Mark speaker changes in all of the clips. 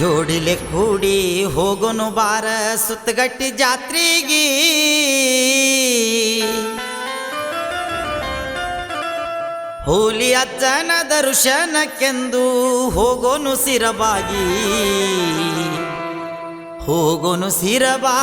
Speaker 1: ಜೋಡಿಲೆ ಕೂಡಿ ಹೋಗೋನು ಬಾರ ಸುತ್ತಗಟ್ಟಿ ಜಾತ್ರೆಗೆ. ಹೋಲಿ ಅಜ್ಜನ ದರ್ಶನಕ್ಕೆಂದು ಹೋಗೋನು ಸಿರಬಾಗಿ. ಹೋಗೋನು ಸಿರಬಾಗಿ.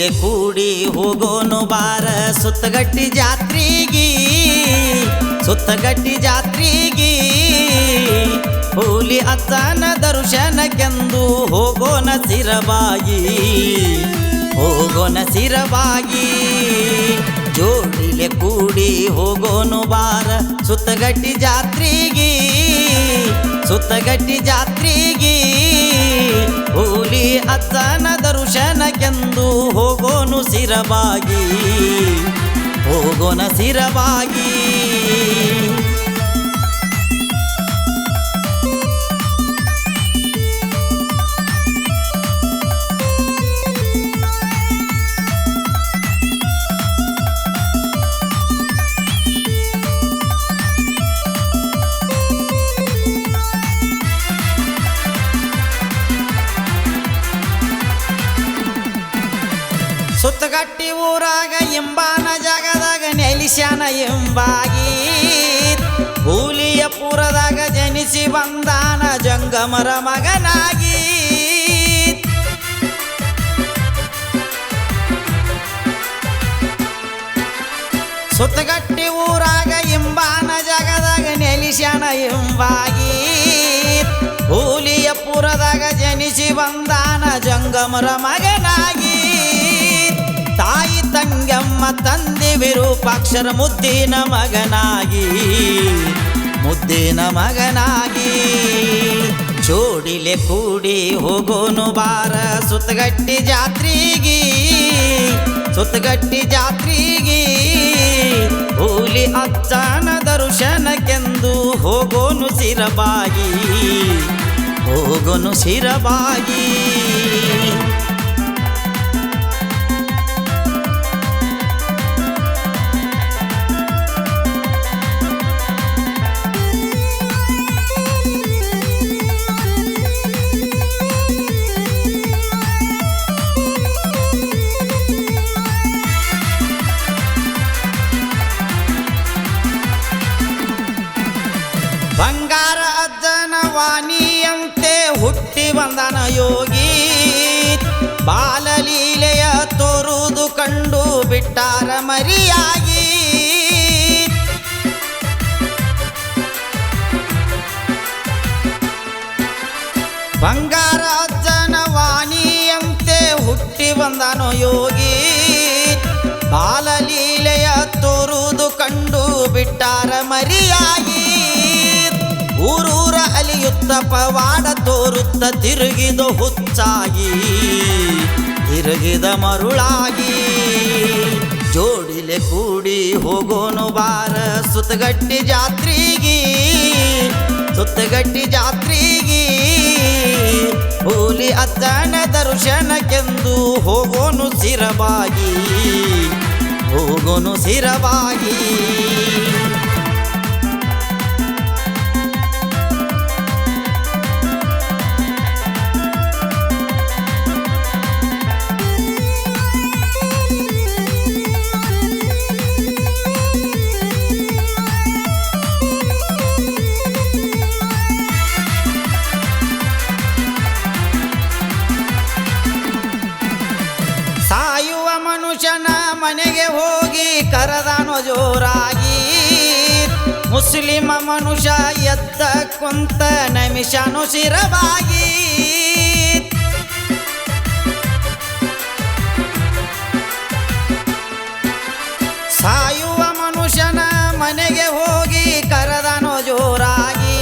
Speaker 1: ಜೋಡಿಲೆ ಕೂಡಿ ಹೋಗೋನು ಬಾರ. ಸುತ್ತಗಟ್ಟಿ ಜಾತ್ರೆಗೆ ಸುತ್ತಗಟ್ಟಿ ಜಾತ್ರೆಗೆ, ಹೋಲಿ ಅಜ್ಜನ ದರ್ಶನಕ್ಕೆಂದು ಹೋಗೋನ ಸಿರಬಾಗಿ ಹೋಗೋನ ಸಿರಬಾಗಿ. ಜೋಡಿಲೆ ಕೂಡಿ ಹೋಗೋನು ಬಾರ. ಸುತ್ತಗಟ್ಟಿ ಜಾತ್ರೆಗೆ ಸುತ್ತಗಟ್ಟಿ ಜಾತ್ರೆಗೆ, ಹೋಲಿ ಅಜ್ಜನ ದರ್ಶನಕ್ಕೆಂದು ಹೋಗೋನು ಹೋಗೋಣ ಹೋಗೋನ ಸುತ್ತಗಟ್ಟಿ ಊರಾಗ ಎಂಬಾನ ಜಾಗದಾಗ ನೆಲಿಸ್ಯಾನ ಎಂಬಾಗಿ. ಹೂಲಿಯ ಪುರದಾಗ ಜನಿಸಿ ಬಂದಾನ ಜಂಗಮರ ಮಗನಾಗಿ. ಸುತ್ತಗಟ್ಟಿ ಊರಾಗ ಎಂಬಾನ ಜಾಗದಾಗ ನೆಲಿಸ್ಯಾನ ಎಂಬಾಗಿ. ಹೂಲಿಯ ಪುರದಾಗ ಜನಿಸಿ ಬಂದಾನ ಜಂಗಮರ ಮಗನಾಗಿ. ತಂಗಮ್ಮ ತಂದೆ ವಿರೂಪಾಕ್ಷರ ಮುದ್ದಿನ ಮಗನಾಗಿ. ಮುದ್ದಿನ ಮಗನಾಗಿ. ಜೋಡಿಲೆ ಕೂಡಿ ಹೋಗೋನು ಬಾರ ಸುತ್ತಗಟ್ಟಿ ಜಾತ್ರಿಗಿ. ಸುತ್ತಗಟ್ಟಿ ಜಾತ್ರಿಗಿ. ಹೋಲಿ ಅಜ್ಜನ ದರ್ಶನಕ್ಕೆಂದು ಹೋಗೋನು ಸಿರಬಾಗಿ. ಹೋಗೋನು ಸಿರಬಾಗಿ. ಬಂಗಾರ ಅಜ್ಜನ ವಾಣಿಯಂತೆ ಹುಟ್ಟಿ ಬಂದನ ಯೋಗಿ. ಬಾಲಲೀಲೆಯ ತೋರುವುದು ಕಂಡು ಬಿಟ್ಟಾರ ಮರಿಯಾಗಿ. ಬಂಗಾರ ಅಜ್ಜನ ವಾಣಿಯಂತೆ ಹುಟ್ಟಿ ಬಂದನು ಯೋಗಿ. ಬಾಲಲೀಲೆಯ ತೋರುವುದು ಕಂಡು ಬಿಟ್ಟಾರ ಮರಿಯಾಗಿ. ಊರೂರ ಅಲಿಯುತ್ತ ಪವಾಡ ತೋರುತ್ತ ತಿರುಗಿದ ಹುಚ್ಚಾಗಿ, ತಿರುಗಿದ ಮರುಳಾಗಿ. ಜೋಡಿಲೆ ಕೂಡಿ ಹೋಗೋನು ಬಾರ ಸುತ್ತಗಟ್ಟಿ ಜಾತ್ರೆಗೆ ಸುತ್ತಗಟ್ಟಿ ಜಾತ್ರೆಗೆ. ಹೋಲಿ ಅಜ್ಜನ ದರ್ಶನಕ್ಕೆಂದು ಹೋಗೋನು ಸಿರವಾಗಿ ಹೋಗೋನು ಸಿರಬಾಗಿ. ಮನುಷ್ಯನ ಮನೆಗೆ ಹೋಗಿ ಕರೆದಾನೋ ಜೋರಾಗಿ. ಮುಸ್ಲಿಮ ಮನುಷ್ಯ ಎದ್ದ ಕುಂತ ನಮಿಷನು ಶಿರವಾಗಿ ಸಾಯುವ ಮನುಷ್ಯನ ಮನೆಗೆ ಹೋಗಿ ಕರೆದಾನೋ ಜೋರಾಗಿ.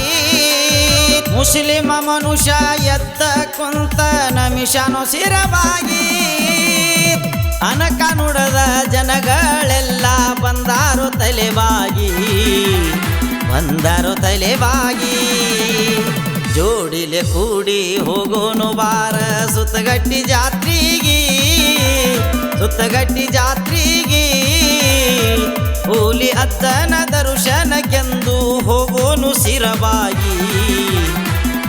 Speaker 1: ಮುಸ್ಲಿಮ ಮನುಷ್ಯ ಎದ್ದ ಕುಂತ ನಮಿಷನು ಸಿರವಾಗಿ ಅನಕ ನುಡದ ಜನಗಳೆಲ್ಲ ಬಂದಾರು ತಲೆಬಾಗಿ ಬಂದಾರು ತಲೆಬಾಗಿ. ಜೋಡಿಲೆ ಕೂಡಿ ಹೋಗೋನು ಬಾರ ಸುತ್ತಗಟ್ಟಿ ಜಾತ್ರಿಗಿ ಸುತ್ತಗಟ್ಟಿ ಜಾತ್ರಿಗಿ. ಹೋಲಿ ಅತ್ತನ ದರ್ಶನಕ್ಕೆಂದು ಹೋಗೋನು ಸಿರವಾಗಿ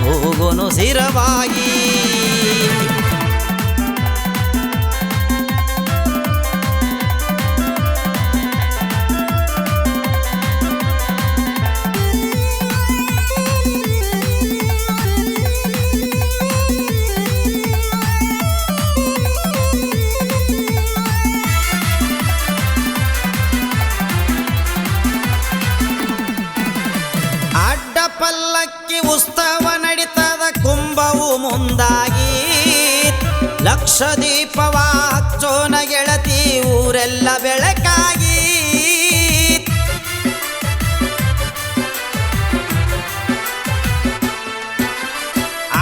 Speaker 1: ಹೋಗೋನು ಸಿರವಾಗಿ ಮುಂದಾಗಿ ಲಕ್ಷ ದೀಪವ ಹಚ್ಚೋನ ಗೆಳತಿ ಊರೆಲ್ಲ ಬೆಳಕಾಗಿ.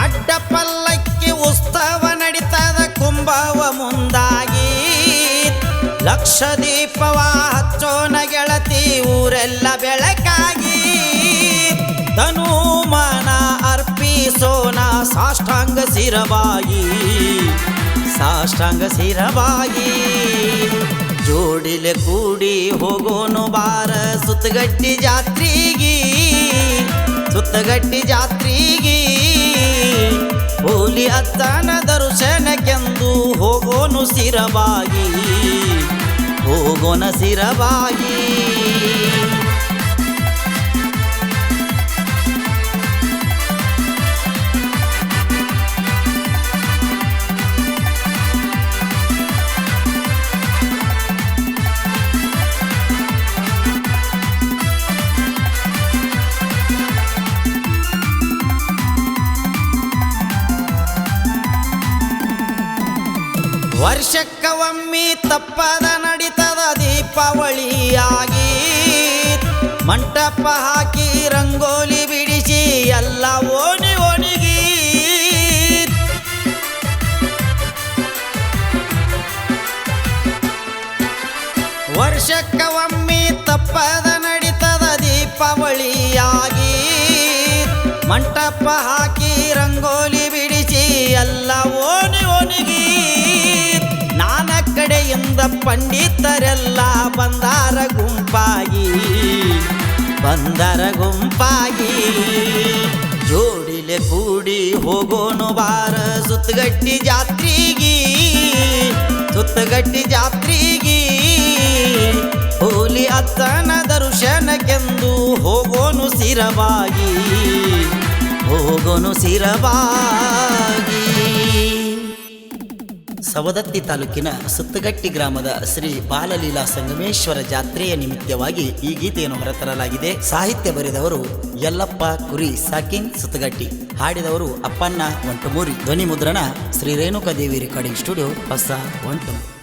Speaker 1: ಅಡ್ಡ ಪಲ್ಲಕ್ಕಿ ಉತ್ಸವ ನಡೀತದ ಕುಂಭವ ಮುಂದಾಗಿ. ಲಕ್ಷ ದೀಪವ ಹಚ್ಚೋನ ಗೆಳತಿ ಊರೆಲ್ಲ ಬೆಳಕಾಗಿ. ತನುಮಾನ ಸಿರವಾಗಿ ಸಾಷ್ಟಾಂಗ ಸಿರಬಾಯಿ ಜೋಡಿಲೆ ಕೂಡಿ ಹೋಗೋನು ಬಾರ ಸುತ್ತಗಟ್ಟಿ ಜಾತ್ರೀಗಿ, ಸುತ್ತಗಟ್ಟಿ ಜಾತ್ರಿಗಿ. ಹೋಲಿ ಅತ್ತನ ದರ್ಶನಕ್ಕೆಂದು ಹೋಗೋನು ಸಿರಬಾಗಿ ಹೋಗೋನ ಸಿರವಾಗಿ ವರ್ಷಕ್ಕ ಒಮ್ಮಿ ತಪ್ಪದ ನಡೀತದ ದೀಪಾವಳಿಯಾಗಿ ಮಂಟಪ ಹಾಕಿ ರಂಗೋಲಿ ಬಿಡಿಸಿ ಎಲ್ಲ ಓಣಿ ಓಣಿಗಿ. ವರ್ಷಕ್ಕ ಒಮ್ಮಿ ತಪ್ಪದ ನಡೀತದ ದೀಪಾವಳಿಯಾಗಿ ಮಂಟಪ ಹಾಕಿ ಬಂದರ ಗುಂಪಾಗಿ ಜೋಡಿಲೆ ಕೂಡಿ ಹೋಗೋನು ಬಾರ ಸುತ್ತಗಟ್ಟಿ ಜಾತ್ರಿಗಿ ಸುತ್ತಗಟ್ಟಿ ಜಾತ್ರಿಗಿ. ಹೋಲಿ ಅತ್ತನ ದರ್ಶನಕ್ಕೆಂದು ಹೋಗೋನು ಸಿರವಾಗಿ ಹೋಗೋನು ಸಿರವಾಗಿ. ಸವದತ್ತಿ ತಾಲೂಕಿನ ಸುತ್ತಗಟ್ಟಿ ಗ್ರಾಮದ ಶ್ರೀ ಬಾಲಲೀಲಾ ಸಂಗಮೇಶ್ವರ ಜಾತ್ರೆಯ ನಿಮಿತ್ತವಾಗಿ ಈ ಗೀತೆಯನ್ನು ಹೊರತರಲಾಗಿದೆ. ಸಾಹಿತ್ಯ ಬರೆದವರು ಯಲ್ಲಪ್ಪ, ಕುರಿ, ಸಾಕಿನ್, ಸುತ್ತಗಟ್ಟಿ. ಹಾಡಿದವರು ಅಪ್ಪಣ್ಣ, ಒಂಟಮೂರಿ ಧ್ವನಿ ಮುದ್ರಣ ಶ್ರೀ ರೇಣುಕಾದೇವಿ ರೆಕಾರ್ಡಿಂಗ್ ಸ್ಟುಡಿಯೋ, ಹೊಸ ಒಂಟು.